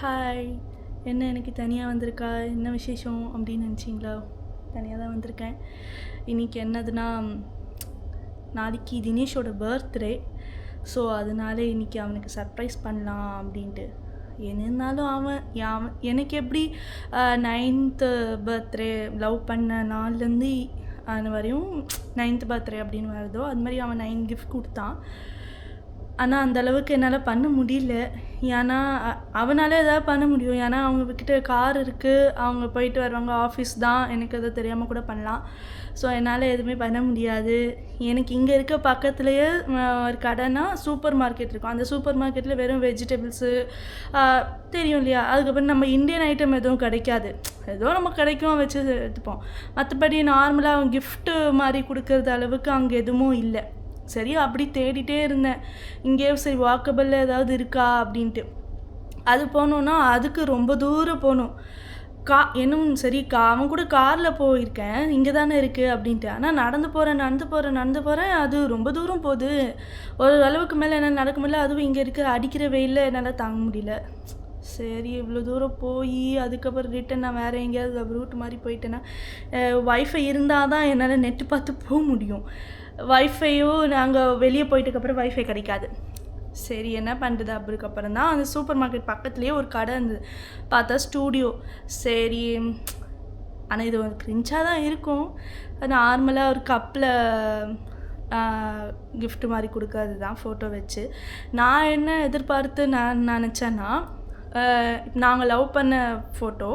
Hi என்ன எனக்கு தனியாக வந்திருக்கா? என்ன விசேஷம்? அப்படின்னு நினச்சிங்களா? தனியாக தான் வந்திருக்கேன். இன்றைக்கி என்னதுன்னா நாளைக்கு தினேஷோட பர்த்டே ஸோ அதனால இன்றைக்கி அவனுக்கு சர்ப்ரைஸ் பண்ணலாம் அப்படின்ட்டு. என்ன இருந்தாலும் அவன் அவன் எனக்கு எப்படி நைன்த்து பர்த்டே லவ் பண்ண நாள்லேருந்து அது வரையும் நைன்த் பர்த்டே அப்படின்னு வருதோ அது மாதிரி அவன் நைன் கிஃப்ட் கொடுத்தான். ஆனால் அந்த அளவுக்கு என்னால் பண்ண முடியல. ஏன்னா அவனால் எதாவது பண்ண முடியும். ஏன்னா அவங்கக்கிட்ட கார் இருக்குது அவங்க போயிட்டு வருவாங்க. ஆஃபீஸ் தான். எனக்கு எதுவும் தெரியாமல் கூட பண்ணலாம். ஸோ என்னால் எதுவுமே பண்ண முடியாது. எனக்கு இங்கே இருக்க பக்கத்துலேயே ஒரு கடைனா சூப்பர் மார்க்கெட் இருக்கும். அந்த சூப்பர் மார்க்கெட்டில் வெறும் வெஜிடபிள்ஸு தெரியும் இல்லையா? அதுக்கப்புறம் நம்ம இந்தியன் ஐட்டம் எதுவும் கிடைக்காது. ஏதோ நம்ம கிடைக்கும் வச்சு எடுத்துப்போம். மற்றபடி நார்மலாக அவங்க கிஃப்ட்டு மாதிரி கொடுக்கறது அளவுக்கு அங்கே எதுவும் இல்லை. சரி அப்படி தேடிட்டே இருந்தேன். இங்கேயே சரி வாக்கபிளில் ஏதாவது இருக்கா அப்படின்ட்டு. அது போனோன்னா அதுக்கு ரொம்ப தூரம் போகணும் கா இன்னும் சரி கா அவன் கூட காரில் போயிருக்கேன். இங்கே தானே இருக்குது அப்படின்ட்டு. ஆனால் நடந்து போகிறேன் நடந்து போகிறேன் நடந்து போகிறேன் அது ரொம்ப தூரம் போகுது. ஒரு அளவுக்கு மேலே என்ன நடக்க முடியல. அதுவும் இங்கே இருக்க. அடிக்கிற வெயிலில் என்னால் தாங்க முடியல. சரி இவ்வளோ தூரம் போய் அதுக்கப்புறம் ரிட்டன் நான் வேறு எங்கேயாவது ரூட் மாதிரி போயிட்டேன்னா வைஃபை இருந்தால் தான் என்னால் நெட்டு பார்த்து போக முடியும். வைஃபையும் நாங்கள் வெளியே போயிட்டதுக்கப்புறம் வைஃபை கிடைக்காது. சரி என்ன பண்ணுறது அதுக்கப்புறம் தான் அந்த சூப்பர் மார்க்கெட் பக்கத்துலேயே ஒரு கடை இருந்தது. பார்த்தா ஸ்டூடியோ சரி ஆனால் இது ஒரு கிரிஞ்சாக தான் இருக்கும். நார்மலாக ஒரு கப்பில் கிஃப்ட் மாதிரி கொடுக்கறது தான் ஃபோட்டோ வச்சு. நான் என்ன எதிர்பார்த்து நான் நினச்சேன்னா நாங்கள் லவ் பண்ண ஃபோட்டோ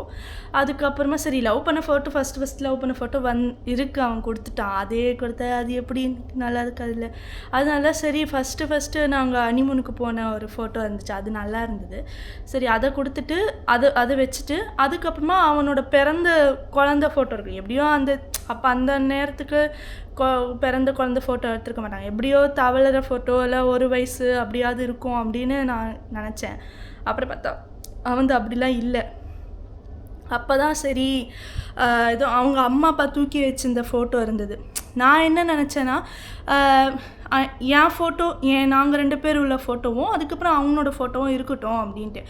அதுக்கப்புறமா சரி லவ் பண்ண ஃபோட்டோ ஃபஸ்ட்டு ஃபஸ்ட் லவ் பண்ண ஃபோட்டோ வந் இருக்கு அவன் கொடுத்துட்டான். அதே கொடுத்த அது எப்படி நல்லா இருக்காதுல்ல அதனால சரி ஃபஸ்ட்டு ஃபஸ்ட்டு நாங்கள் அனிமூனுக்கு போன ஒரு ஃபோட்டோ இருந்துச்சு. அது நல்லா இருந்தது. சரி அதை கொடுத்துட்டு அதை அதை வச்சுட்டு அதுக்கப்புறமா அவனோட பிறந்த குழந்த ஃபோட்டோ இருக்கு. எப்படியோ அந்த அப்போ அந்த நேரத்துக்கு கொ பிறந்த குழந்த ஃபோட்டோ எடுத்துருக்க மாட்டாங்க. எப்படியோ தவளற ஃபோட்டோ இல்லை ஒரு வயசு அப்படியாவது இருக்கும் அப்படின்னு நான் நினச்சேன். அப்புறம் பார்த்தா அவன் அப்படிலாம் இல்லை. அப்போ தான் சரி ஆஹ் ஏதோ அவங்க அம்மா அப்பா தூக்கி வச்சிருந்த ஃபோட்டோ இருந்தது. நான் என்ன நினச்சேன்னா என் ஃபோட்டோ என் நாங்கள் ரெண்டு பேர் உள்ள ஃபோட்டோவும் அதுக்கப்புறம் அவனோட ஃபோட்டோவும் இருக்கட்டும் அப்படின்ட்டு.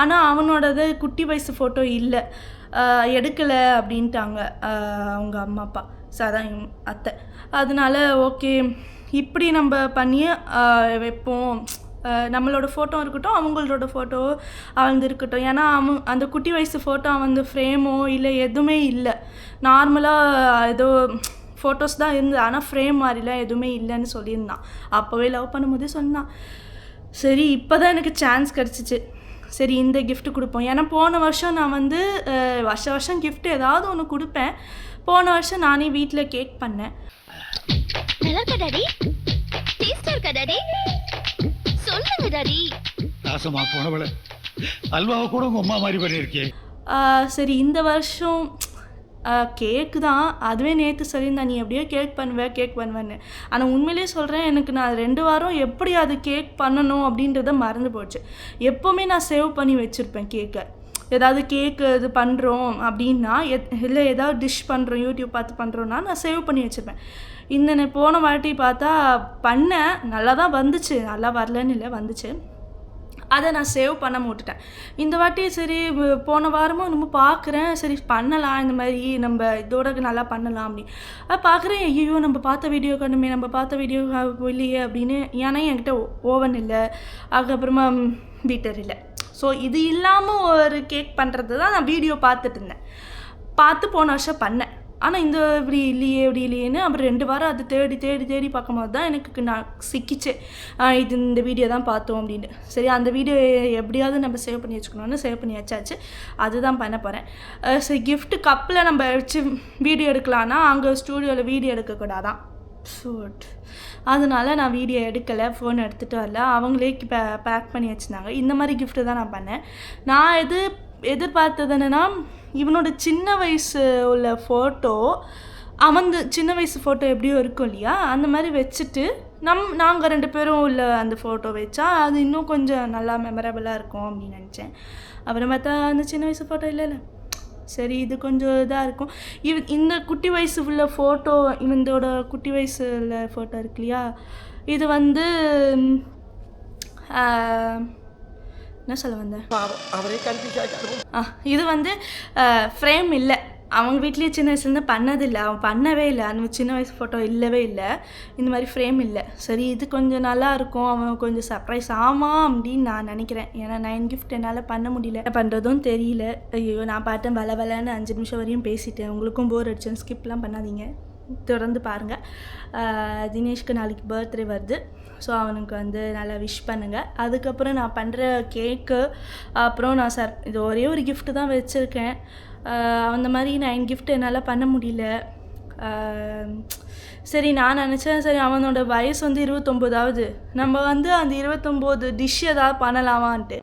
ஆனால் அவனோடது குட்டி வயசு ஃபோட்டோ இல்லை. எடுக்கலை அப்படின்ட்டாங்க அவங்க அம்மா அப்பா. சாதான் அத்தை. அதனால ஓகே இப்படி நம்ம பண்ணி வைப்போம். நம்மளோட ஃபோட்டோ இருக்கட்டும் அவங்களோட ஃபோட்டோ வந்து இருக்கட்டும். ஏன்னா அவன் அந்த குட்டி வயசு ஃபோட்டோ வந்து ஃப்ரேமோ இல்லை எதுவுமே இல்லை. நார்மலாக ஏதோ ஃபோட்டோஸ் தான் இருந்தது ஆனால் ஃப்ரேம் மாதிரிலாம் எதுவுமே இல்லைன்னு சொல்லியிருந்தான். அப்போவே லவ் பண்ணும்போதே சொன்னான். சரி இப்போ தான் எனக்கு சான்ஸ் கிடச்சிச்சு. சரி இந்த கிஃப்ட் கொடுப்போம். ஏன்னா போன வருஷம் நான் வந்து வருஷ வருஷம் கிஃப்ட் ஏதாவது ஒன்று கொடுப்பேன். போன வருஷம் நானே வீட்டில் கேக் பண்ணேன். நல்லா இருக்கா டேடி டேஸ்டா இருக்கா டேடி சொல்லுங்க டாடி. நாசமா போனவள. அல்வாவை கூட உங்க அம்மா மாதிரி பண்ணியிருக்கே. ஆஹ் சரி இந்த வருஷம் கேக்கு தான். அதுவே நேற்று சொல்லியிருந்தா நீ எப்படியோ கேக் பண்ணுவ கேக் பண்ணுவேன்னு. ஆனால் உண்மையிலேயே சொல்கிறேன் எனக்கு நான் ரெண்டு வாரம் எப்படி அது கேக் பண்ணணும் அப்படின்றத மறந்து போச்சு. எப்போவுமே நான் சேவ் பண்ணி வச்சுருப்பேன் கேக்கை ஏதாவது கேக்கு இது பண்ணுறோம் அப்படின்னா எத் இல்லை ஏதாவது டிஷ் பண்ணுறோம் யூடியூப் பார்த்து பண்ணுறோன்னா நான் சேவ் பண்ணி வச்சுருப்பேன். இந்த போன வாட்டி பார்த்தா பண்ணேன் நல்லா தான் வந்துச்சு. நல்லா வரலன்னு இல்லை வந்துச்சு. அதை நான் சேவ் பண்ண விட்டுட்டேன். இந்த வாட்டி சரி போன வாரமும் நம்ம பார்க்குறேன். சரி பண்ணலாம் இந்த மாதிரி. நம்ம இதோட நல்லா பண்ணலாம் அப்படி அது பார்க்குறேன் ஐயோ நம்ம பார்த்த வீடியோ கண்டுமே நம்ம பார்த்த வீடியோ இல்லையே அப்படின்னு. ஏன்னா என்கிட்ட ஓவன் இல்லை. அதுக்கப்புறமா பீட்டர் இல்லை. ஸோ இது இல்லாமல் ஒரு கேக் பண்ணுறது தான் நான் வீடியோ பார்த்துட்டு இருந்தேன். பார்த்து போன வருஷம் பண்ணேன். ஆனால் இந்த இப்படி இல்லையே இப்படி இல்லையேன்னு அப்புறம் ரெண்டு வாரம் அது தேடி தேடி தேடி பார்க்கும்போது தான் எனக்கு நான் சிக்கிச்சு. இது இந்த வீடியோ தான் பார்த்தோம் அப்படின்னு. சரி அந்த வீடியோ எப்படியாவது நம்ம சேவ் பண்ணி வச்சுக்கணும்னு சேவ் பண்ணி வச்சாச்சு. அதுதான் பண்ண போகிறேன் சரி கிஃப்ட் கப்பில் நம்ம வச்சு வீடியோ எடுக்கலான்னா அங்கே ஸ்டூடியோவில் வீடியோ எடுக்கக்கூடாதான். ஸோ அதனால நான் வீடியோ எடுக்கலை ஃபோன் எடுத்துகிட்டு வரல. அவங்களே பே பேக் பண்ணி வச்சுருந்தாங்க. இந்த மாதிரி கிஃப்ட்டு தான் நான் பண்ணேன். நான் எது எதிர்பார்த்தது என்னென்னா இவனோட சின்ன வயசு உள்ள ஃபோட்டோ அவந்து சின்ன வயசு ஃபோட்டோ எப்படியோ இருக்கும் இல்லையா? அந்த மாதிரி வச்சுட்டு நம் நாங்கள் ரெண்டு பேரும் உள்ள அந்த ஃபோட்டோ வச்சா அது இன்னும் கொஞ்சம் நல்லா மெமரபிளாக இருக்கும் அப்படின்னு நினச்சேன். அப்புறம் பார்த்தா அந்த சின்ன வயசு ஃபோட்டோ இல்லைல்ல. சரி இது கொஞ்சம் இதாக இருக்கும். இவ இந்த குட்டி வயசு உள்ள ஃபோட்டோ இவந்தோட குட்டி வயசு உள்ள ஃபோட்டோ இருக்கு இல்லையா இது வந்து என்ன சொல்ல வந்தேன்? இது வந்து ஃப்ரேம் இல்லை. அவங்க வீட்லேயே சின்ன வயசுலேருந்து பண்ணதில்லை அவன் பண்ணவே இல்லை. அந்த சின்ன வயசு ஃபோட்டோ இல்லவே இல்லை. இந்த மாதிரி ஃப்ரேம் இல்லை. சரி இது கொஞ்சம் நல்லா இருக்கும். அவன் கொஞ்சம் சர்ப்ரைஸ் ஆமாம் அப்படின்னு நான் நினைக்கிறேன். ஏன்னா நைன் கிஃப்ட் என்னால் பண்ண முடியல. பண்ணுறதும் தெரியல. ஐயோ நான் பாட்டேன் வள வளன்னு அஞ்சு நிமிஷம் வரையும் பேசிட்டேன். உங்களுக்கும் போர் அடிச்சேன் ஸ்கிப்லாம் பண்ணாதீங்க. தொடர்ந்து பாருங்கள் தினேஷ்க்கு நாளைக்கு பர்த்டே வருது. ஸோ அவனுக்கு வந்து நல்லா விஷ் பண்ணுங்கள் அதுக்கப்புறம் நான் பண்ணுற கேக்கு அப்புறம் நான் சர் இது ஒரே ஒரு கிஃப்ட்டு தான் வச்சுருக்கேன். அந்த மாதிரி நான் கிஃப்ட் என்னால் பண்ண முடியல. சரி நான் நினச்சேன் சரி அவனோட வயசு வந்து இருபத்தொம்போதாவது. நம்ம வந்து அந்த இருபத்தொம்போது டிஷ் ஏதாவது பண்ணலாமான்ட்டு.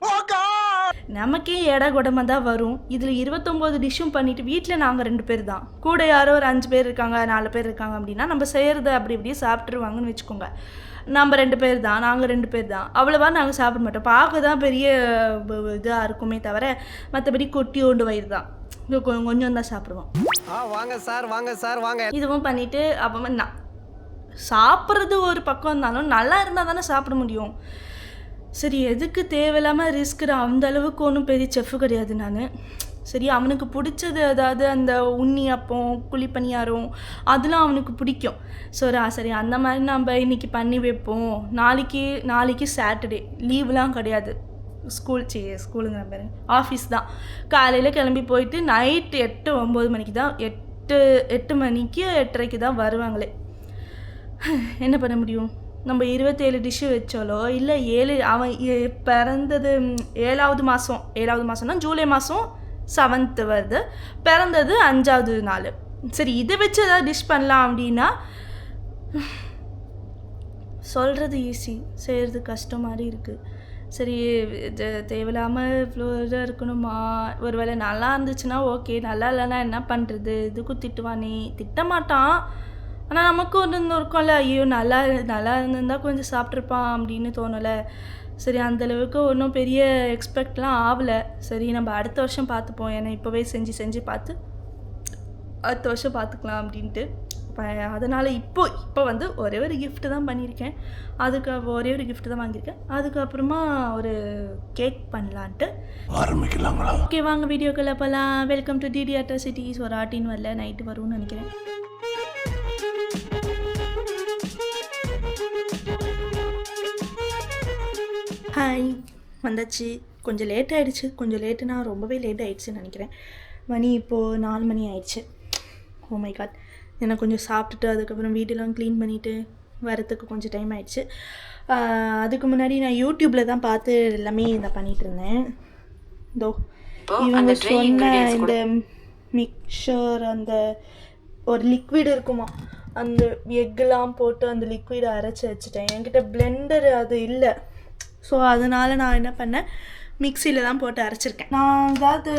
நமக்கே எடை குடமாக தான் வரும். இதில் இருபத்தொம்போது டிஷ்ஷும் பண்ணிவிட்டு வீட்டில் நாங்கள் ரெண்டு பேர் தான். கூட யாரோ ஒரு அஞ்சு பேர் இருக்காங்க நாலு பேர் இருக்காங்க அப்படின்னா நம்ம செய்கிறத அப்படி இப்படி சாப்பிட்ருவாங்கன்னு வச்சுக்கோங்க. நம்ம ரெண்டு பேர் தான் நாங்கள் ரெண்டு பேர் தான். அவ்வளோவா நாங்கள் சாப்பிட மாட்டோம். பார்க்க தான் பெரிய இதாக இருக்குமே தவிர மற்றபடி கொட்டி ஓண்டு வயிறு தான். கொஞ்சம் தான் சாப்பிடுவோம். வாங்க சார் வாங்க சார் வாங்க. இதுவும் பண்ணிவிட்டு அப்புறமா நான். சாப்பிட்றது ஒரு பக்கம் இருந்தாலும் நல்லா இருந்தால் தானே சாப்பிட முடியும். சரி எதுக்கு தேவையில்லாமல் ரிஸ்க் அந்த அளவுக்கு ஒன்றும் பெரிய செஃப் கிடையாது நான். சரி அவனுக்கு பிடிச்சது அதாவது அந்த உண்ணி அப்பம் குழிப்பணியாரம் அதெல்லாம் அவனுக்கு பிடிக்கும். ஸோ சரி அந்த மாதிரி நம்ம இன்னைக்கு பண்ணி வைப்போம். நாளைக்கு நாளைக்கு சாட்டர்டே லீவ்லாம் கிடையாது. ஸ்கூல் சி ஸ்கூலுங்கிற மாதிரி ஆஃபீஸ் தான். காலையில் கிளம்பி போயிட்டு நைட்டு எட்டு ஒம்பது மணிக்கு தான் எட்டு எட்டு மணிக்கு எட்டரைக்கு தான் வருவாங்களே. என்ன பண்ண முடியும்? நம்ம இருபத்தேழு டிஷ்ஷு வச்சாலோ இல்லை ஏழு அவன் பிறந்தது ஏழாவது மாதம் ஏழாவது மாதம்னா ஜூலை மாதம் செவன்த்து வருது. பிறந்தது அஞ்சாவது நாள். சரி இதை வச்சு ஏதாவது டிஷ் பண்ணலாம் அப்படின்னா சொல்கிறது ஈஸி செய்கிறது கஷ்டம் மாதிரி இருக்குது சரி இது தேவையில்லாமல் இவ்வளோ இதாக இருக்கணுமா? ஒருவேளை நல்லா இருந்துச்சுன்னா ஓகே நல்லா இல்லைன்னா என்ன பண்ணுறது இதுக்கும் திட்டுவானே. திட்ட மாட்டான் ஆனால் நமக்கு ஒன்று இருக்கும்ல ஐயோ நல்லா நல்லா இருந்திருந்தா கொஞ்சம் சாப்பிட்ருப்பான் அப்படின்னு தோணலை. சரி அந்த அளவுக்கு ஒன்றும் பெரிய எக்ஸ்பெக்ட்லாம் ஆகலை சரி நம்ம அடுத்த வருஷம் பார்த்துப்போம். ஏன்னா இப்போவே செஞ்சு செஞ்சு பார்த்து அடுத்த வருஷம் பார்த்துக்கலாம் அப்படின்ட்டு. அதனால் இப்போ இப்போ வந்து ஒரே ஒரு gift தான் பண்ணியிருக்கேன். அதுக்கு ஒரே ஒரு gift தான் வாங்கியிருக்கேன். அதுக்கப்புறமா ஒரு கேக் பண்ணலான்ட்டு. ஆரம்பிக்கலாங்களா? ஓகே வாங்க வீடியோக்குள்ள போகலாம் வெல்கம் டு டிடி அட்ராசிட்டிஸ் ஒரு ஆட்டின் வரல நைட்டு வரும்னு நினைக்கிறேன். ஹாய் வந்தாச்சு. கொஞ்சம் லேட் ஆயிடுச்சு. கொஞ்சம் லேட்டுனா ரொம்பவே லேட் ஆயிடுச்சுன்னு நினைக்கிறேன். மணி இப்போது நாலு மணி ஆயிடுச்சு. ஓ மை காட் எனக்கு கொஞ்சம் சாப்பிட்டுட்டு அதுக்கப்புறம் வீடெல்லாம் க்ளீன் பண்ணிவிட்டு வரத்துக்கு கொஞ்சம் டைம் ஆயிடுச்சு. அதுக்கு முன்னாடி நான் யூடியூப்பில் தான் பார்த்து எல்லாமே இதை பண்ணிகிட்டு இருந்தேன். இதோ இவங்க சொன்ன இந்த மிக்சர் அந்த ஒரு லிக்விட் இருக்குமா அந்த எக்கெல்லாம் போட்டு அந்த லிக்விடை அரைச்சி வச்சுட்டேன். என்கிட்ட பிளெண்டர் அது இல்லை. ஸோ அதனால் நான் என்ன பண்ணேன்? மிக்சியில் தான் போட்டு அரைச்சிருக்கேன். நான் ஏதாவது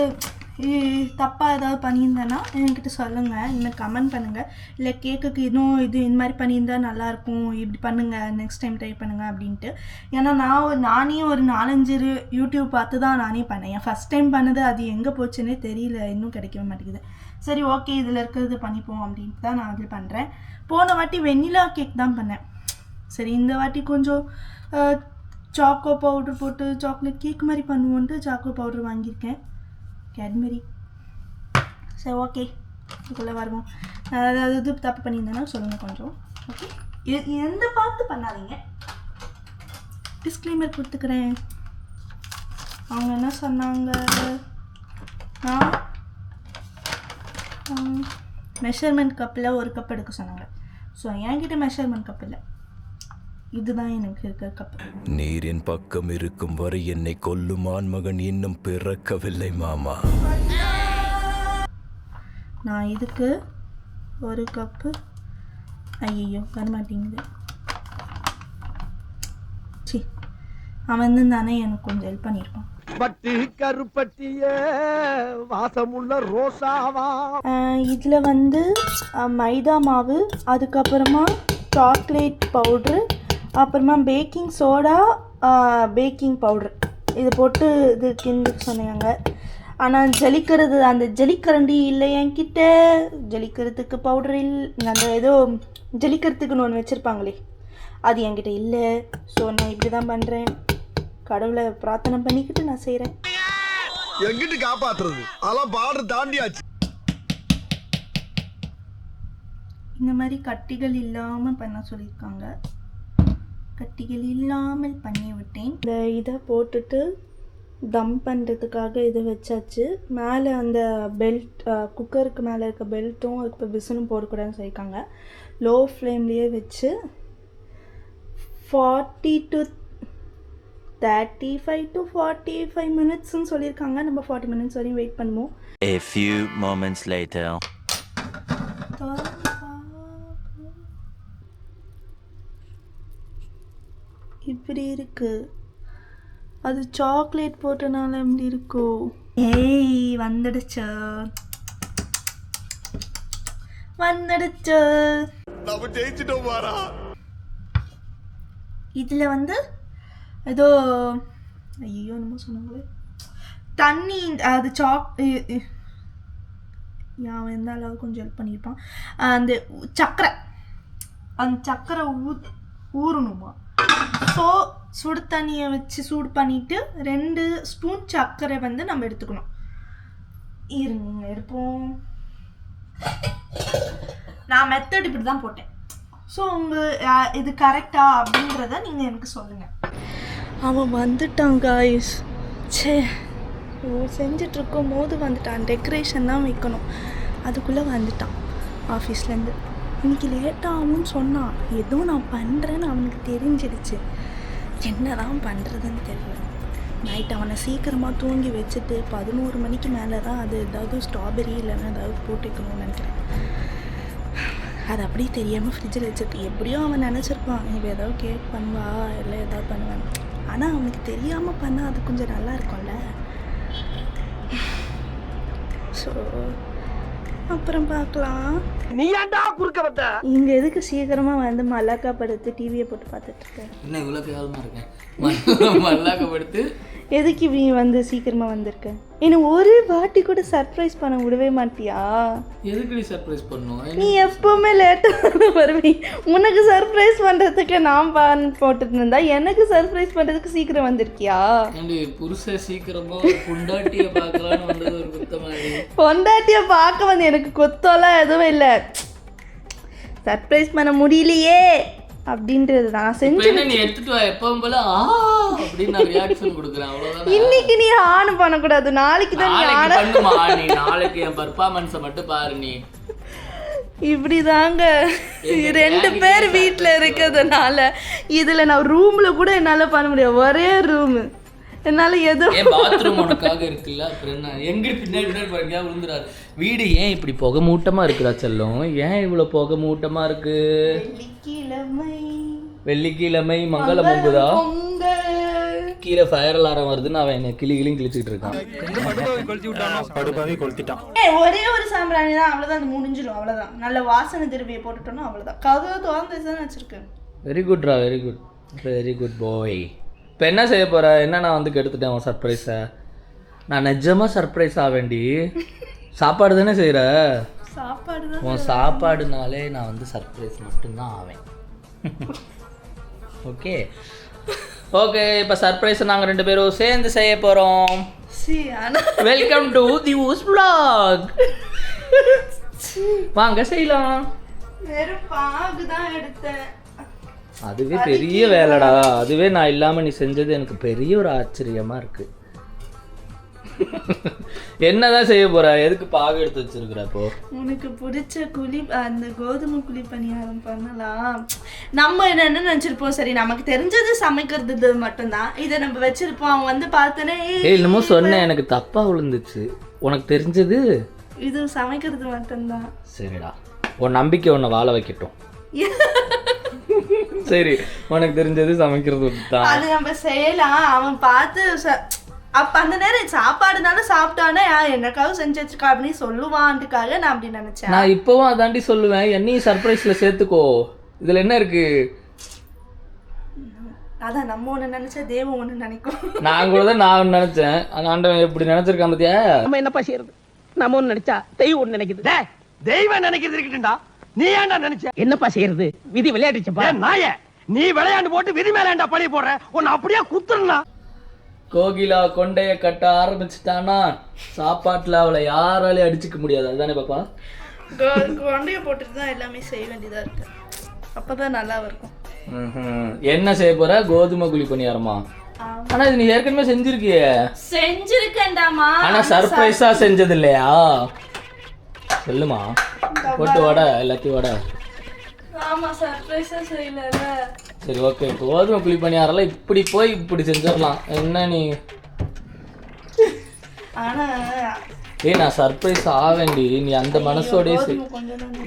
தப்பாக ஏதாவது பண்ணியிருந்தேன்னா என்கிட்ட சொல்லுங்கள் இன்னும் கமெண்ட் பண்ணுங்கள் இல்லை கேக்குக்கு இன்னும் இது இந்த மாதிரி பண்ணியிருந்தா நல்லாயிருக்கும். இப்படி பண்ணுங்கள் நெக்ஸ்ட் டைம் ட்ரை பண்ணுங்கள் அப்படின்ட்டு. ஏன்னா நான் ஒரு நானே ஒரு நாலஞ்சு யூடியூப் பார்த்து தான் நானே பண்ணேன். என் ஃபஸ்ட் டைம் பண்ணது அது எங்கே போச்சுன்னே தெரியல. இன்னும் கிடைக்கவே மாட்டேங்குது. சரி ஓகே இதில் இருக்கிறது பண்ணிப்போம் அப்படின்ட்டு தான் நான் அதில் பண்ணுறேன் போன வாட்டி வெண்ணிலா கேக் தான் பண்ணேன். சரி இந்த வாட்டி கொஞ்சம் சாக்கோ பவுடர் போட்டு சாக்லேட் கேக் மாதிரி பண்ணுவோன்ட்டு சாக்கோ பவுடர் வாங்கியிருக்கேன். கேட்மரி சரி ஓகே இதுக்குள்ளே வருவோம். அதாவது இது தப்பு பண்ணியிருந்தேன்னா சொல்லுங்கள் கொஞ்சம். ஓகே எந்த பார்த்து பண்ணாதீங்க. டிஸ்க்ளைமர் கொடுத்துக்கிறேன். அவங்க என்ன சொன்னாங்க? நான் மெஷர்மெண்ட் கப்பில் ஒரு கப் எடுக்க சொன்னாங்க. ஸோ என்கிட்ட மெஷர்மெண்ட் கப் இல்லை. இதுதான் எனக்கு இருக்கிற கப்பு நீர் என் பக்கம் இருக்கும் வரை என்னை கொல்லும் ஆண்மகன் இன்னும் பிறக்கவில்லை மாமா. நான் இதுக்கு ஒரு கப்பு ஐயோ வரமாட்டேங்குது. சி அவன் தானே எனக்கு கொஞ்சம் ஹெல்ப் பண்ணியிருப்பான். பட்டு கருப்பட்டிய வாசமுள்ள ரோசாவா? இதில் வந்து மைதா மாவு அதுக்கப்புறமா சாக்லேட் பவுட்ரு அப்புறமா பேக்கிங் சோடா பேக்கிங் பவுட்ரு. இது போட்டு இது கிண்டு சொன்னாங்க. ஆனால் ஜலிக்கிறது அந்த ஜலிக்கரண்டி இல்லை என்கிட்ட. ஜலிக்கிறதுக்கு பவுடர் இல்லை அந்த ஏதோ ஜலிக்கிறதுக்குன்னு ஒன்று வச்சுருப்பாங்களே அது என்கிட்ட இல்லை. ஸோ நான் இப்படி தான் பண்ணுறேன் கடவுளை பிரார்த்தனை பண்ணிக்கிட்டு நான் செய்கிறேன் எங்கிட்டு காப்பாத்துறது? அதெல்லாம் பாடு தாண்டியாச்சு. இந்த மாதிரி கட்டிகள் இல்லாமல் பண்ண சொல்லியிருக்காங்க. கட்டிகள் இல்லாமல் பண்ணி விட்டேன் இந்த இதை போட்டுட்டு தம் பண்ணுறதுக்காக இதை வச்சாச்சு. மேலே அந்த பெல்ட் குக்கருக்கு மேலே இருக்க பெல்ட்டும் அதுக்கு விசனும் போடக்கூடாதுன்னு சொல்லியிருக்காங்க. லோ ஃப்ளேம்லேயே வச்சு forty to thirty five to forty five மினிட்ஸ்னு சொல்லியிருக்காங்க. நம்ம ஃபார்ட்டி மினிட்ஸ் வரையும் வெயிட் பண்ணுவோம். A few moments later. இப்படி இருக்கு. அது சாக்லேட் போட்டனால எப்படி இருக்கோ. ஏய் வந்துடுச்சு. வந்துடுச்சு. நம்ம ஜெயிச்சிட்டோம் பாரா இதில் வந்து ஏதோ ஐயோ என்னமோ சொன்னாங்களே. தண்ணி அது சாக் அவன் எந்த அளவுக்கு கொஞ்சம் ஹெல்ப் பண்ணியிருப்பான். அந்த சக்கரை. அந்த சக்கரை ஊ ஊறணுமா? ஸோ சுடு தண்ணியை வச்சு சூடு பண்ணிட்டு ரெண்டு ஸ்பூன் சர்க்கரை வந்து நம்ம எடுத்துக்கணும். இருங்க எடுப்போம். நான் மெத்தட் இப்படி தான் போட்டேன் ஸோ உங்கள் இது கரெக்டா அப்படின்றத நீங்கள் எனக்கு சொல்லுங்கள் அவன் வந்துட்டான் காய்ஸ் சே செஞ்சிட்ருக்கும் போது வந்துட்டான். டெக்கரேஷன் தான் வைக்கணும். அதுக்குள்ளே வந்துட்டான் ஆஃபீஸ்லேருந்து இன்னைக்கு லேட்டாகும்னு சொன்னான் ஏதோ நான் பண்ணுறேன்னு அவனுக்கு தெரிஞ்சிடுச்சு. என்ன தான் பண்ணுறதுன்னு தெரியல. நைட் அவனை சீக்கிரமாக தூங்கி வச்சுட்டு பதினோரு மணிக்கு மேலே தான் அது ஏதாவது ஸ்ட்ராபெரி இல்லைன்னா ஏதாவது போட்டுக்கணும்னு நினைக்கிறேன். அது அப்படியே தெரியாமல் ஃப்ரிட்ஜில் வச்சுட்டு எப்படியோ அவன் நினச்சிருப்பான் இவ ஏதாவது கேக் பண்ணுவா இல்லை ஏதாவது பண்ணுவான் ஆனால் அவனுக்கு தெரியாமல் பண்ணால் அது கொஞ்சம் நல்லா இருக்கும்ல. ஸோ அப்புறம் பார்க்கலாம். நீ ஏன்டா குறுக்க வந்த? இங்கே எதுக்கு சீக்கிரமாக வந்து மல்லாக்கா படுத்து டிவியை போட்டு பார்த்துட்டு இருக்கேன் என்ன இவ்வளோ கேவலமாக இருக்கேன் மல்லாக்கப்படுத்து எதுக்கு இப்படி வந்து சீக்கிரமாக வந்திருக்க? என்னை ஒரு வாட்டி கூட சர்ப்ரைஸ் பண்ண விடவே மாட்டியா? எதுக்கு நீ சர்ப்ரைஸ் பண்ணும்? நீ எப்பவுமே லேட்டாக வருவி. உனக்கு சர்ப்ரைஸ் பண்ணுறதுக்கு நான் பான் போட்டுட்டு இருந்தா எனக்கு சர்ப்ரைஸ் பண்ணுறதுக்கு சீக்கிரம் வந்திருக்கியா? புருஷ சீக்கிரமா புண்டாட்டிய வந்தது ஒரு மாதிரி பொண்டாட்டியை பார்க்க வந்து எனக்கு கொத்தோலாம் எதுவும் இல்லை. சர்ப்ரைஸ் பண்ண முடியலையே. அப்படின்றது தான். நான் செஞ்சு நீ எடுத்துட்டு வா எப்பவும் போல ஆ அப்படின்னு நான் ரியாக்ஷன் கொடுக்குறேன் அவ்வளவுதான் இன்னைக்கு நீ ஆன் பண்ணக்கூடாது. நாளைக்கு தான் நீ நாளைக்கு ஆன பண்ணுமா நீ? நாளைக்கு என் பர்ஃபார்மன்ஸை மட்டும் பாரு நீ. இப்படி தாங்க ரெண்டு பேர் வீட்டில் இருக்கிறதுனால இதில் நான் ரூமில் கூட என்னால் பண்ண முடியாது. ஒரே ரூமு என்னால் எதுவும் ஏன் பாத்ரூம் உனக்காக இருக்குல்ல? அப்புறம் என்ன? எங்க பின்னாடி பின்னாடி பாருங்க விழுந்துறாரு வீடு ஏன் இப்படி புகை மூட்டமா இருக்குடா செல்லம்? ஏன் இவ்வளவு புகை மூட்டமா இருக்கு? வெள்ளிக்கிழமை. வெள்ளிக்கிழமை மங்கள பொங்குதா கீழே ஃபயர் அலாரம் வருதுன்னு அவன் என்ன கிளி கிளியும் கிழிச்சிட்டு இருக்கான். படுப்பாவே கொளுத்திட்டான். ஒரே ஒரு சாம்பிராணி தான் அவ்வளோதான் அது முடிஞ்சிடும் அவ்வளோதான் நல்ல வாசனை திருவியை போட்டுட்டோம்னா அவ்வளோதான் கதவு திறந்து தான் வச்சுருக்கேன். Very குட்ரா very good very good boy இப்போ என்ன செய்ய போற? என்ன நான் வந்து கெடுத்துட்டேன் உன் சர்ப்ரைஸை நான் நிஜமாக சர்ப்ரைஸ் ஆவேண்டி சாப்பாடு தானே செய்கிற சாப்பாடு உன் சாப்பாடுனாலே நான் வந்து சர்ப்ரைஸ் மட்டும்தான் ஆவேன். ஓகே ஓகே இப்போ சர்ப்ரைஸை நாங்கள் ரெண்டு பேரும் சேர்ந்து செய்ய போகிறோம் வெல்கம் டு தி ஊஸ் vlog. வாங்க செய்யலாம். அதுவே பெரிய வேலைடா. அதுவே நான் இல்லாம நீ செஞ்சது எனக்கு பெரிய ஒரு ஆச்சரியமா இருக்கு. என்னதான் செய்ய போற? எதுக்கு பாகு எடுத்து வச்சிருக்கிற அப்போ உனக்கு பிடிச்ச குழி அந்த கோதுமை குழி பணியாரம் பண்ணலாம். நம்ம என்ன என்ன நினச்சிருப்போம்? சரி நமக்கு தெரிஞ்சது சமைக்கிறது மட்டும்தான். இதை நம்ம வச்சிருப்போம். அவன் வந்து பார்த்தோன்னே "ஏய், என்னமோ சொன்னேன். எனக்கு தப்பா விழுந்துச்சு. உனக்கு தெரிஞ்சது? இது சமைக்கிறது மட்டும்தான். சரிடா. உன் நம்பிக்கை உன்னை வாழ வைக்கட்டும். சரி உனக்கு தெரிஞ்சது சமைக்கிறது தான். அது நம்ம செய்யலாம். அவன் பார்த்து அப்ப அந்த நேரம் சாப்பாடுனால சாப்பிட்டானே "ஆ, என்னக்காவது செஞ்சு வச்சிருக்கா அப்படின்னு சொல்லுவான்ட்டுக்காக நான் அப்படி நினைச்சேன். நான் இப்போவும் அதாண்டி சொல்லுவேன். என்னையும் சர்ப்ரைஸ்ல சேர்த்துக்கோ. இதுல என்ன இருக்கு? அதான் நம்ம ஒண்ணு நினைச்சா தேவன் ஒண்ணு நினைக்கும். நான் கூட தான் நான் நினைச்சேன். அந்த ஆண்டவன் எப்படி நினைச்சிருக்கான் பாத்தியா? நம்ம என்னப்பா செய்யறது நம்ம ஒண்ணு நினைச்சா தெய்வம் ஒண்ணு நினைக்குது. தெய்வம் நினைக்கிறது இருக்கட்டும்டா. நீ ஏன்டா நினைச்ச? என்னப்பா செய்யறது விதி விளையாடுச்சப்பா நாயே நீ விளையாண்டு போட்டு விதி மேலேண்டா பழி போடுற? உன்னை அப்படியே குத்துறா கோகிலா கொண்டைய கட்ட ஆரம்பிச்சிட்டானா சாப்பாட்டில் அவளை யாராலையும் அடிச்சுக்க முடியாது. அதுதானே பாப்பா? கொண்டையை போட்டுட்டு தான் எல்லாமே செய்ய வேண்டியதாக இருக்கு. அப்போ தான் நல்லா இருக்கும். என்ன செய்ய போற? கோதுமை குழி பணியாரமா? ஆனா இது நீ ஏற்கனவே செஞ்சிருக்கியே. செஞ்சிருக்கேன்டாமா. ஆனா சர்ப்ரைஸா செஞ்சது இல்லையா சொல்லுமா. போட்டு வடை எல்லாத்தையும் வடை. சரி ஓகே கோதுமை குழி பணியாரெல்லாம் இப்படி போய் இப்படி செஞ்சிடலாம். என்ன நீ? ஆனால் ஏய் நான் சர்ப்ரைஸ் ஆவேண்டி நீ அந்த மனசோடயே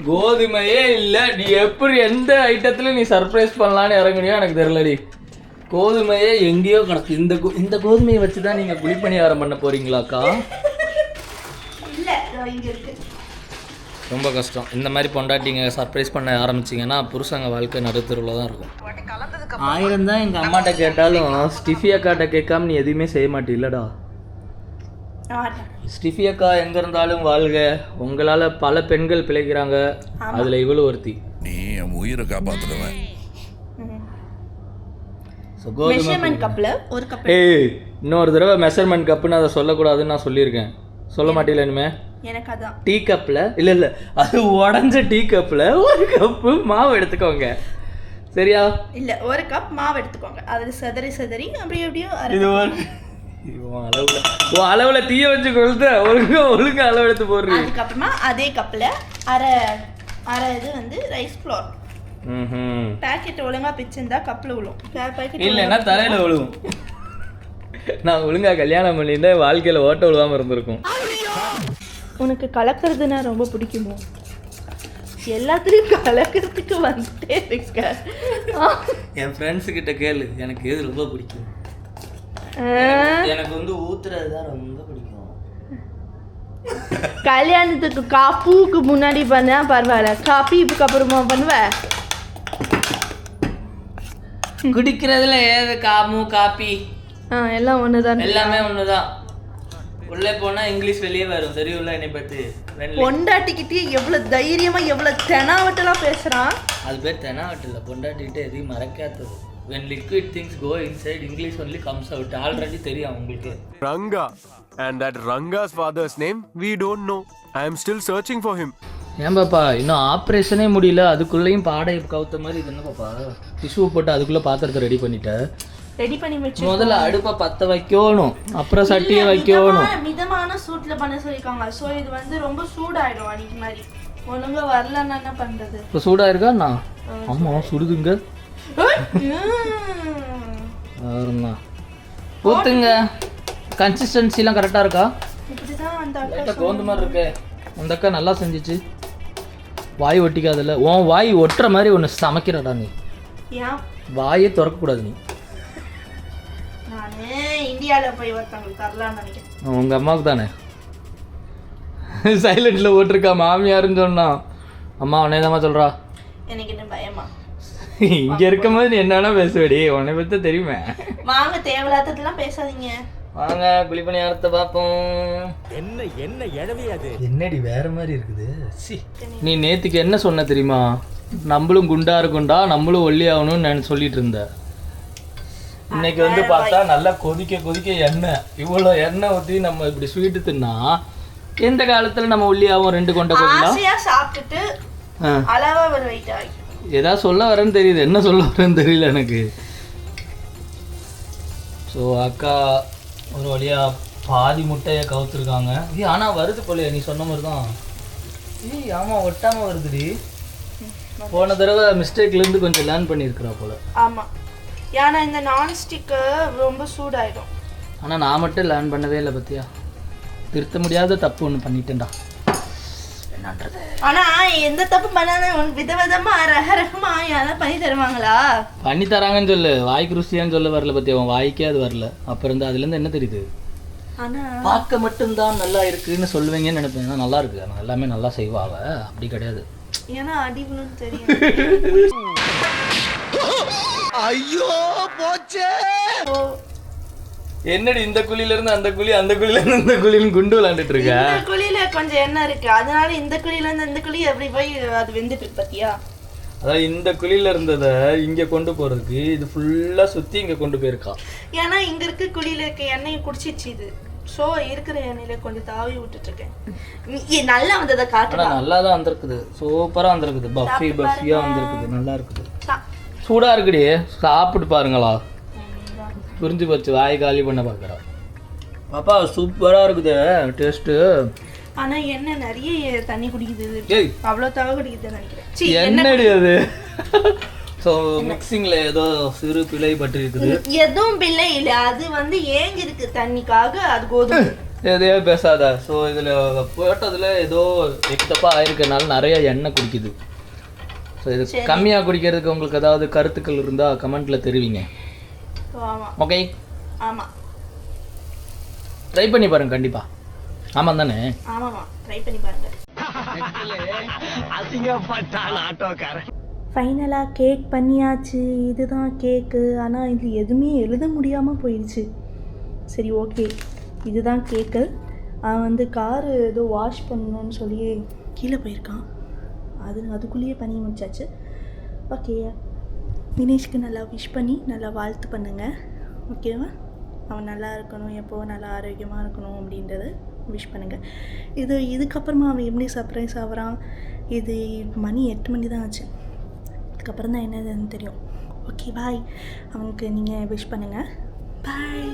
கோதுமையே இல்ல. நீ எப்படி எந்த ஐட்டத்துல நீ சர்ப்ரைஸ் பண்ணலான்னு இறங்குனியோ எனக்கு தெரியலடி. கோதுமையே எங்கேயோ கிடக்கு. இந்த கோ- இந்த கோதுமையை வச்சு தான் நீங்க குழி பணியாரம் பண்ண போறீங்களாக்கா? இல்லை இங்கே இருக்கு. ரொம்ப கஷ்டம். இந்த மாதிரி பொண்டாட்டிங்க சர்ப்ரைஸ் பண்ண ஆரம்பிச்சிங்கன்னா புருஷங்க வாழ்க்கை நடுத்தருவில் தான் இருக்கும். ஆயிரம் தான் எங்கள் அம்மாட்ட கேட்டாலும் ஸ்டிஃபி அக்காட்ட கேட்காம நீ எதுவுமே செய்ய மாட்டீல்லடா. ஸ்டிஃபி அக்கா எங்கே இருந்தாலும் வாழ்க. உங்களால் பல பெண்கள் பிழைக்கிறாங்க. அதில் இவ்வளோ ஒருத்தி. நீ என் உயிரை கோதுமை மெஷர்மெண்ட் கப்பில் ஒரு கப் ஏய் இன்னொரு தடவை மெஷர்மெண்ட் கப்புன்னு அதை சொல்லக்கூடாதுன்னு நான் சொல்லியிருக்கேன். சொல்ல இனிமே? எனக்கு அதான். டீ கப்பில் இல்லை இல்லை. அது உடஞ்ச டீ கப்பில் ஒரு கப்பு மாவு எடுத்துக்கோங்க. சரியா? இல்லை ஒரு கப் மாவு எடுத்துக்கோங்க. அதில் செதறி செதறி அப்படியே அப்படியே அரை இது ஒரு இவன் அளவுல உன் அளவுல தீய வச்சு கொளுத்த ஒழுங்கா ஒழுங்கா அளவு எடுத்து போடுறீ. அதுக்கப்புறமா அதே கப்பில் அரை அரை இது வந்து ரைஸ் ஃப்ளோர் ம்ஹும். பேக்கெட் ஒழுங்கா பிச்சிருந்தா கப்பில் விழும் இல்லைன்னா தரையில விழுவும் நான் ஒழுங்கா கல்யாணம் பண்ணியிருந்தா வாழ்க்கையில ஓட்ட விழுவாம இருந்திருக்கும். உனக்கு கலக்கிறதுனா ரொம்ப பிடிக்குமோ? எல்லாத்துலேயும் கலக்கிறதுக்கு வந்துட்டே இருக்க. என் ஃப்ரெண்ட்ஸ் கிட்ட கேளு எனக்கு எது ரொம்ப பிடிக்கும்? எனக்கு வந்து ஊத்துறது தான் ரொம்ப பிடிக்கும். கல்யாணத்துக்கு காப்புக்கு முன்னாடி பண்ணா பரவாயில்ல. காப்பிக்கு அப்புறமா பண்ணுவ? குடிக்கிறதுல ஏது? காமு காப்பி. எல்லாம் ஒன்று தான் எல்லாமே ஒண்ணுதான். உள்ளே போனா இங்கிலீஷ் வெளியே வரும். தெரியும்ல என்னை பத்தி? friendly. பொண்டாட்டிக்கிட்டே எவ்வளோ தைரியமா எவ்வளோ தெனாவட்டெல்லாம் பேசுகிறான் அது பேர் தெனாவட்டில் பொண்டாட்டிகிட்ட எதையும் மறைக்காதது. When liquid things go inside english only comes out. Already தெரியும் உங்களுக்கு Ranga. And that Ranga's father's name, we don't know. I am still searching for him. ஏன் பாப்பா? இன்னும் ஆப்ரேஷனே முடியல. அதுக்குள்ளேயும் பாடை கவுத்த மாதிரி இது என்ன பாப்பா? டிஷ்யூ போட்டு அதுக்குள்ளே பாத்திரத்தை ரெடி பண்ணிட்டேன் ரெடி பண்ணி வச்சு முதல்ல அடுப்பை பற்ற வைக்கணும். அப்புறம் சட்டியை வைக்கணும். மிதமான- சூட்ல பண்ண சொல்லிருக்காங்க ஸோ இது வந்து ரொம்ப சூடாயிடும் அன்னைக்கு மாதிரி. ஒழுங்கா வரலன்னா என்ன பண்றது? இப்போ சூடாக இருக்கா நான் ஆமாம் சுடுதுங்க. ஊற்றுங்க கன்சிஸ்டன்சிலாம் கரெக்டாக இருக்கா? கோந்த மாதிரி இருக்கு. அந்த அக்கா நல்லா செஞ்சுச்சு. வாய் ஒட்டிக்காதில்ல. உன் வாய் ஒட்டுற மாதிரி ஒன்று சமைக்கிறடா நீ. ஏன்? வாயே திறக்கக்கூடாது நீ. நானு இந்தியால போய் ஒருத்தவங்களுக்கு தரலாம்னு நினைக்கிறேன். உங்கள் அம்மாவுக்கு தானே? சைலண்டில் ஓட்டிருக்கா மாமியாருன்னு சொன்னான் அம்மா உன்னே தான் சொல்கிறா எனக்கு என்ன பயமா. இங்கே இருக்கும்போது நீ என்ன வேணா பேசுவடி? உன்னை பற்றி தெரியுமே. வாங்க தேவையில்லாததெல்லாம் பேசாதீங்க. வாங்க குழிப்பணியாரத்தை பார்ப்போம். என்ன என்ன இழவி அது? என்னடி வேற மாதிரி இருக்குது? சி. நீ நேத்துக்கு என்ன சொன்ன தெரியுமா? நம்மளும் குண்டா இருக்கும்டா நம்மளும் ஒல்லி ஆகணும்னு நான் சொல்லிட்டு இருந்த இன்னைக்கு வந்து பார்த்தா நல்லா கொதிக்க கொதிக்க எண்ணெய். இவ்வளோ எண்ணெய் ஊற்றி நம்ம இப்படி ஸ்வீட்டு தின்னா எந்த காலத்தில் நம்ம ஆகும் ரெண்டு கொண்ட ஆசையா சாப்பிட்டுட்டு அளவா ஒரு ஏதாவது சொல்ல வரேன்னு தெரியுது. என்ன சொல்ல வரேன்னு தெரியல எனக்கு. ஸோ அக்கா ஒரு வழியா பாதி முட்டையை கவுத்துருக்காங்க. ஏய் ஆனால் வருது போலையா நீ சொன்ன மாதிரி தான் ஏய் ஆமாம் ஒட்டாமல் வருதுடி போன தடவை மிஸ்டேக்லேருந்து கொஞ்சம் லேர்ன் பண்ணியிருக்கிறா போல. ஆமா. ஏன்னா இந்த நான்ஸ்டிக்கு ரொம்ப சூடாயிடும். ஆனால் நான் மட்டும் லேர்ன் பண்ணவே இல்லை பத்தியா? திருத்த முடியாத தப்பு ஒன்று பண்ணிட்டேன்டா. ஆனா எந்த தப்பு பண்ணாத விதவிதமா ரக ரகமா யாராவது பண்ணி தருவாங்களா? பண்ணி தராங்கன்னு சொல்லு. வாய்க்கு ருசியான்னு சொல்ல வரல பத்தியா? உன் வாய்க்கே அது வரல. அப்போ இருந்து அதுலேருந்து என்ன தெரியுது? ஆனா பார்க்க மட்டும்தான் நல்லா இருக்குன்னு சொல்லுவீங்கன்னு நினைப்பேன். நல்லா இருக்கு. ஆனால் எல்லாமே நல்லா செய்வாவ அப்படி கிடையாது. ஏன்னா அடிக்கணும்னு தெரியும். ஐயோ போச்சே. என்னடி இந்த குழியில இருந்து அந்த குழி அந்த குழியில இருந்து இந்த குழின்னு குண்டு விளாண்டுட்டு இருக்க இந்த குழியில கொஞ்சம் எண்ணெய் இருக்கு. அதனால இந்த குழியில இருந்து இந்த குழி எப்படி போய் அது வெந்துட்டு இருக்கு பாத்தியா? அதாவது இந்த குழியில இருந்ததை இங்க கொண்டு போறதுக்கு இது ஃபுல்லா சுத்தி இங்க கொண்டு போயிருக்கா. ஏன்னா இங்க இருக்க குழியில இருக்க எண்ணெயை குடிச்சிச்சு இது. ஸோ இருக்கிற எண்ணெயில கொஞ்சம் தாவி விட்டுட்டு இருக்கேன் நல்லா வந்ததை காட்டுடா. நல்லா தான் வந்திருக்குது. சூப்பரா வந்திருக்குது பஃபி பஃபியா. வந்திருக்குது. நல்லா இருக்குது. சா- சூடா இருக்குடி. சாப்பிட்டு பாருங்களா. புரிஞ்சு போச்சு வாய் காலி பண்ண பார்க்குறா பாப்பா சூப்பரா இருக்குது. டேஸ்ட்டு. ஆனா எண்ணெய் நிறைய தண்ணி குடிக்குது. அவ்வளோ தவ குடிக்குதுன்னு நினைக்கிறேன். என்னடி அது? ஸோ மிக்சிங்கில் ஏதோ சிறு பிழை பட்டு இருக்குது. எதுவும் பிள்ளை இல்ல. அது வந்து ஏங்கி இருக்கு தண்ணிக்காக அது கோதுமை. எதையோ பேசாத. ஸோ இதில் போட்டதில் ஏதோ எக்தப்பாக ஆயிருக்கனால நிறைய எண்ணெய் குடிக்குது. ஸோ இது கம்மியாக குடிக்கிறதுக்கு உங்களுக்கு ஏதாவது கருத்துக்கள் இருந்தால் கமெண்ட்டில் தெரிவிங்க. ஆமா. ஓகே ஆமா. ட்ரை பண்ணி பாருங்க கண்டிப்பாக ஆமாம் தானே? ஆமாமா ட்ரை பண்ணி பாருங்க. ஆட்டோக்காரன். ஃபைனலாக கேக் பண்ணியாச்சு. இதுதான் கேக்கு ஆனால் இது எதுவுமே எழுத முடியாமல் போயிடுச்சு சரி ஓகே இதுதான் கேக்கு அவன் வந்து காரு ஏதோ வாஷ் பண்ணணும்னு சொல்லி கீழே போயிருக்கான். அது அதுக்குள்ளேயே பண்ணி முடிச்சாச்சு. ஓகே தினேஷ்க்கு நல்லா விஷ் பண்ணி நல்லா வாழ்த்து பண்ணுங்கள் ஓகேவா அவன் நல்லா இருக்கணும் எப்போவும் நல்லா ஆரோக்கியமாக இருக்கணும் அப்படின்றத விஷ் பண்ணுங்கள் இது இதுக்கப்புறமா அவன் எப்படி சர்ப்ரைஸ் ஆகிறான்? இது மணி எட்டு மணி தான் ஆச்சு. அதுக்கப்புறம் தான் என்னதுன்னு தெரியும். ஓகே பாய் அவனுக்கு நீங்கள் விஷ் பண்ணுங்கள் பாய்